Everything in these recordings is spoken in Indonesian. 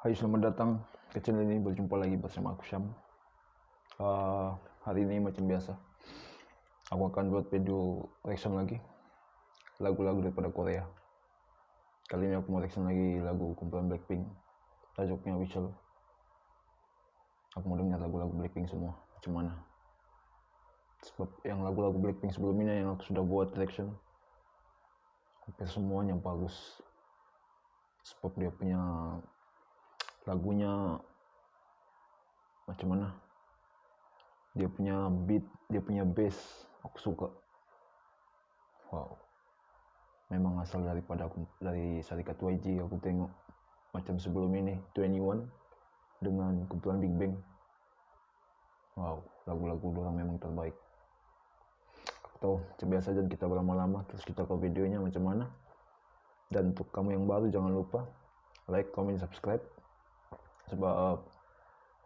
Hai selamat datang ke channel ini. Berjumpa lagi bersama aku Syam. Uh, hari ini macam biasa aku akan buat video reaction lagi lagu-lagu daripada Korea. Kali ini aku mau reaction lagi lagu kumpulan Blackpink tajuknya Whistle. Aku mau dengar lagu-lagu Blackpink semua macam mana. Sebab yang lagu-lagu Blackpink sebelumnya yang aku sudah buat reaction hampir semuanya bagus. Sebab dia punya lagunya macam mana? Dia punya beat dia punya bass aku suka. Wow. Memang asal daripada aku dari syarikat YG aku tengok macam sebelum ini 21 dengan kumpulan Big Bang. Wow lagu-lagu orang memang terbaik. Aku tahu biasa saja kita berlama-lama terus kita ke videonya macam mana. Dan untuk kamu yang baru jangan lupa like, comment, subscribe sebab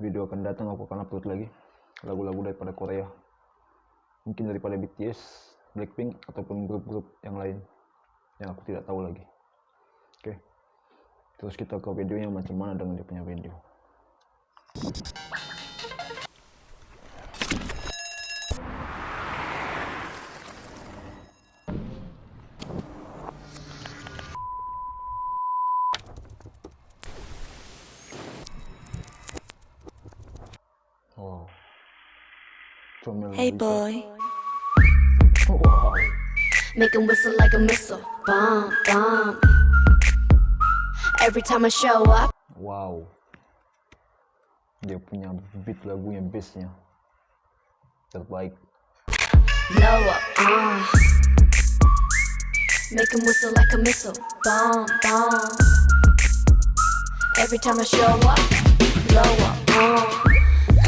video akan datang aku akan upload lagi lagu-lagu daripada Korea. Mungkin daripada BTS, Blackpink ataupun grup-grup yang lain yang aku tidak tahu lagi. Oke. Terus kita ke videonya macam mana dengan dia punya video Hey boy, Wow. make 'em whistle like a missile. Bomb, bomb. Every time I show up, Wow. Dia punya beat lagunya bassnya terbaik. blow up. Uh. Make 'em whistle like a missile. Bomb, bomb. Every time I show up, blow up. Uh.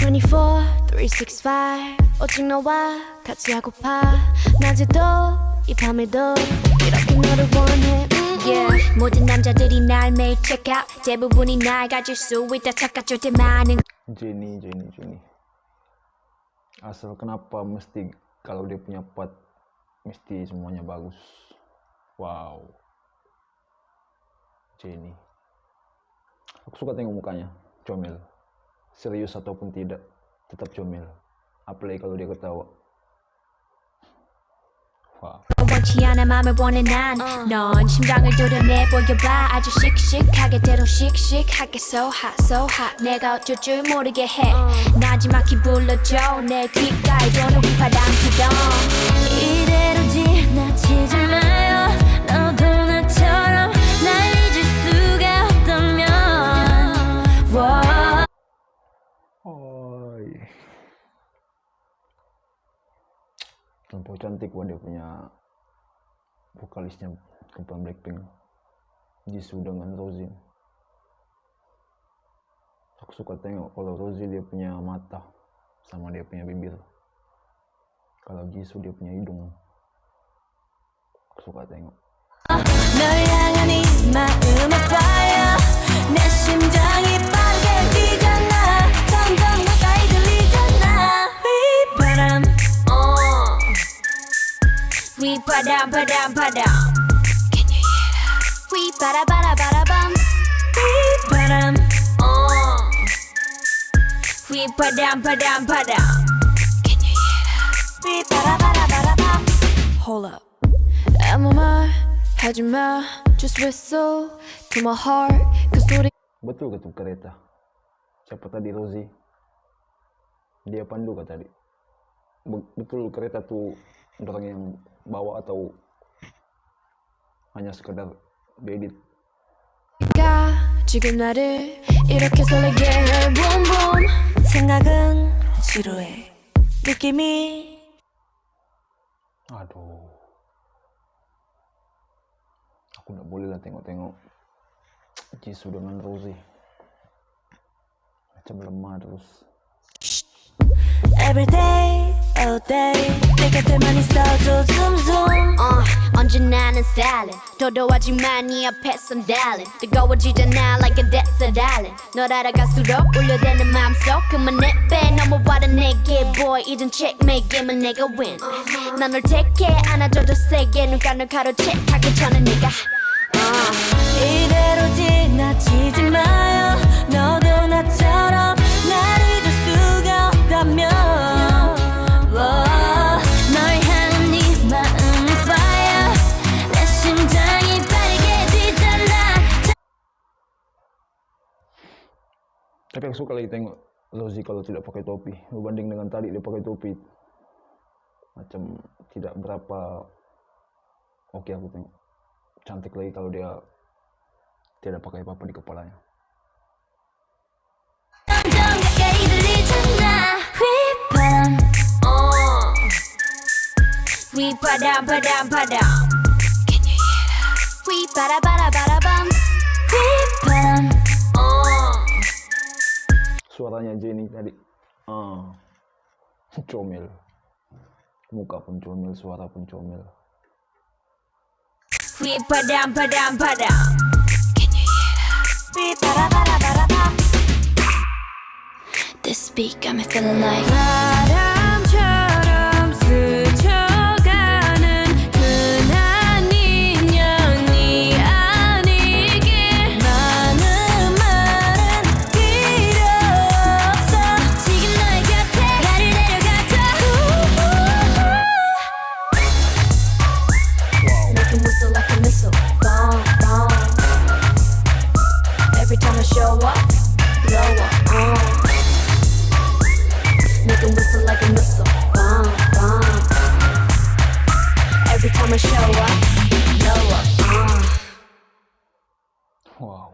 24, 365 오직 너와 같이 하고파 낮에도 이 밤에도 이렇게 너를 원해 음, yeah. 모든 남자들이 날 매일 check out 대부분이 날 가질 수 있다 착각할 때 많은 Jenny, Jenny, Jenny. Asal kenapa mesti kalau dia punya part mesti semuanya bagus. Wow. Jenny. Aku suka tengok mukanya, comel. Serius ataupun tidak, tetap comel. Apalagi kalau dia ketawa. Wow. 원치 않아 맘을 원해 난넌 심장을 도려내 보여봐 아주 씩씩하게 대로 씩씩하게 so hot so hot 내가 어쩔 줄 모르게 해 나지막히 불러줘 내 귓가에 도는 휘파람 기동 이대로 지나치지 Terlampau cantik wah dia punya vokalisnya kumpulan Blackpink. Jisoo dengan Rosie. Aku suka tengok kalau Rosie dia punya mata sama dia punya bibir. Kalau Jisoo dia punya hidung. Aku suka tengok. 널 향한 이 마음의 fire 내 심장이 padam, padam, padam. Can you hear that? We bada bada bada bum. We padam. Oh. We padam, ba padam. Can you hear that? We bada bada bada bum. Hold up. I'm on my you you just whistle to my heart. Cause Betul ke tu kereta. Siapa tadi Rosie? Dia pandu kata tadi. Betul kereta tu orang yang bawa atau hanya sekedar diedit? 가 지금 나를 이렇게 설레게 해 boom boom 생각은 지루해 느낌이 Aduh. Aku nggak boleh lah tengok-tengok Jisoo dengan Rosie. macam lemah terus Every day, all day. 내 곁에만 있어줘 zoom zoom uh, 언제나 는 stylin 도도하지만 네 앞에선 darling 뜨거워지잖아 like a desert island. 널 알아갈수록 울려대는 맘속 그만 내빼. 넘어와라 내게 boy. 이젠 checkmate 게임은 내가 win. 난널 택해 안아줘도 세게. 눈가를 가로채. 하기 전에 네가. uh. 이대로 지나치지 마요. 너도 나처럼 날 잊을 수가 없다면 Tapi aku suka lagi tengok Zozi kalau tidak pakai topi. Berbanding dengan tadi dia pakai topi. Macam tidak berapa oke okay, aku tengok. Cantik lagi kalau dia tidak pakai apa-apa di kepalanya. We pada pada. Can you hear that? We pada pada suaranya aja ini tadi. Ah comel. Muka pun comel suara pun comel. We padam padam padam can you hear that? We para this beat got me feeling like. Wow.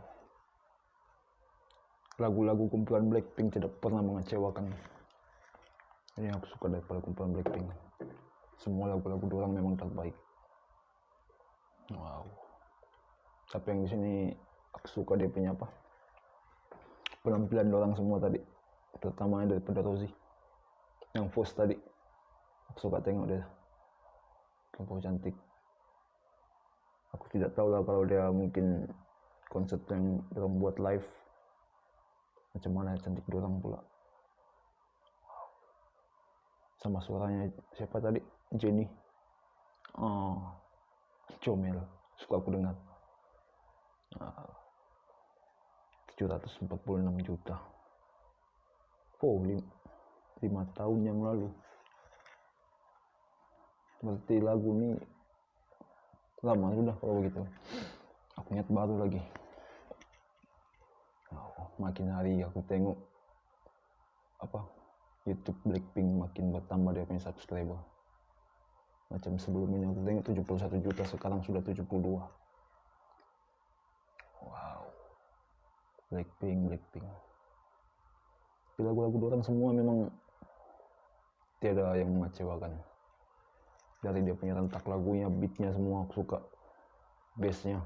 Lagu-lagu kumpulan Blackpink tidak pernah mengecewakan ini yang aku suka daripada kumpulan Blackpink. Semua lagu-lagu dorang memang terbaik. Wow. Tapi yang di sini aku suka dia punya apa? Penampilan dorang semua tadi. Terutama daripada Rosie. Yang Fos tadi. Aku suka tengok dia terlalu cantik. Aku tidak tahu lah kalau dia mungkin konsep yang dorang buat live. Macam mana cantik dorang pula. Sama suaranya siapa tadi? Jenny. Oh comel. Suka aku dengar. Ah, 746 juta. Oh lim, lima tahun yang lalu berarti lagu ini lama sudah kalau begitu. Aku ingat baru lagi. Oh, makin hari aku tengok apa YouTube Blackpink makin bertambah dia punya subscriber. Macam sebelumnya aku tengok 71 juta sekarang sudah 72 wow. Blackpink Blackpink. Tapi lagu-lagu orang semua memang tiada yang mengecewakan dari dia punya rentak lagunya beatnya semua aku suka bassnya.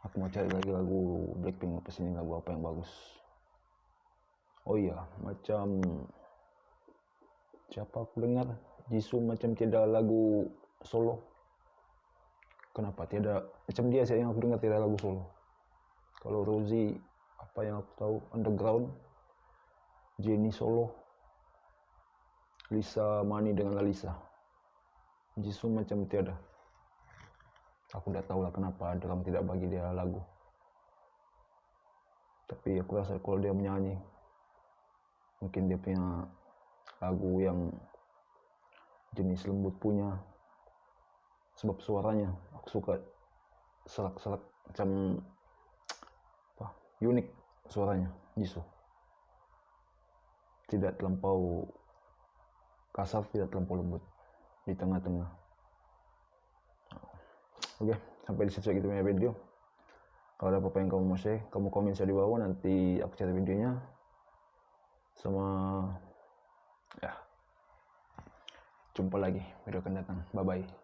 Aku mau cari lagi lagu Blackpink apa sini lagu apa yang bagus? Oh iya macam siapa aku dengar? Jisoo macam tiada lagu solo. Kenapa tiada? Macam dia sih yang aku dengar tiada lagu solo. Kalau Rosie apa yang aku tahu? Underground. Jennie solo Lisa Mani dengan Lalisa. Jisoo macam tiada. Aku udah tahu lah kenapa drum tidak bagi dia lagu. Tapi aku rasa kalau dia menyanyi mungkin dia punya lagu yang jenis lembut punya. Sebab suaranya aku suka serak-serak macam apa unik suaranya Jisoo. Tidak terlampau kasar tidak terlampau lembut di tengah-tengah Oke, sampai di situ kita punya video. Kalau ada apa-apa yang kamu mau share, kamu komen saja di bawah nanti aku cari videonya. Sama ya. Jumpa lagi video akan datang. Bye bye.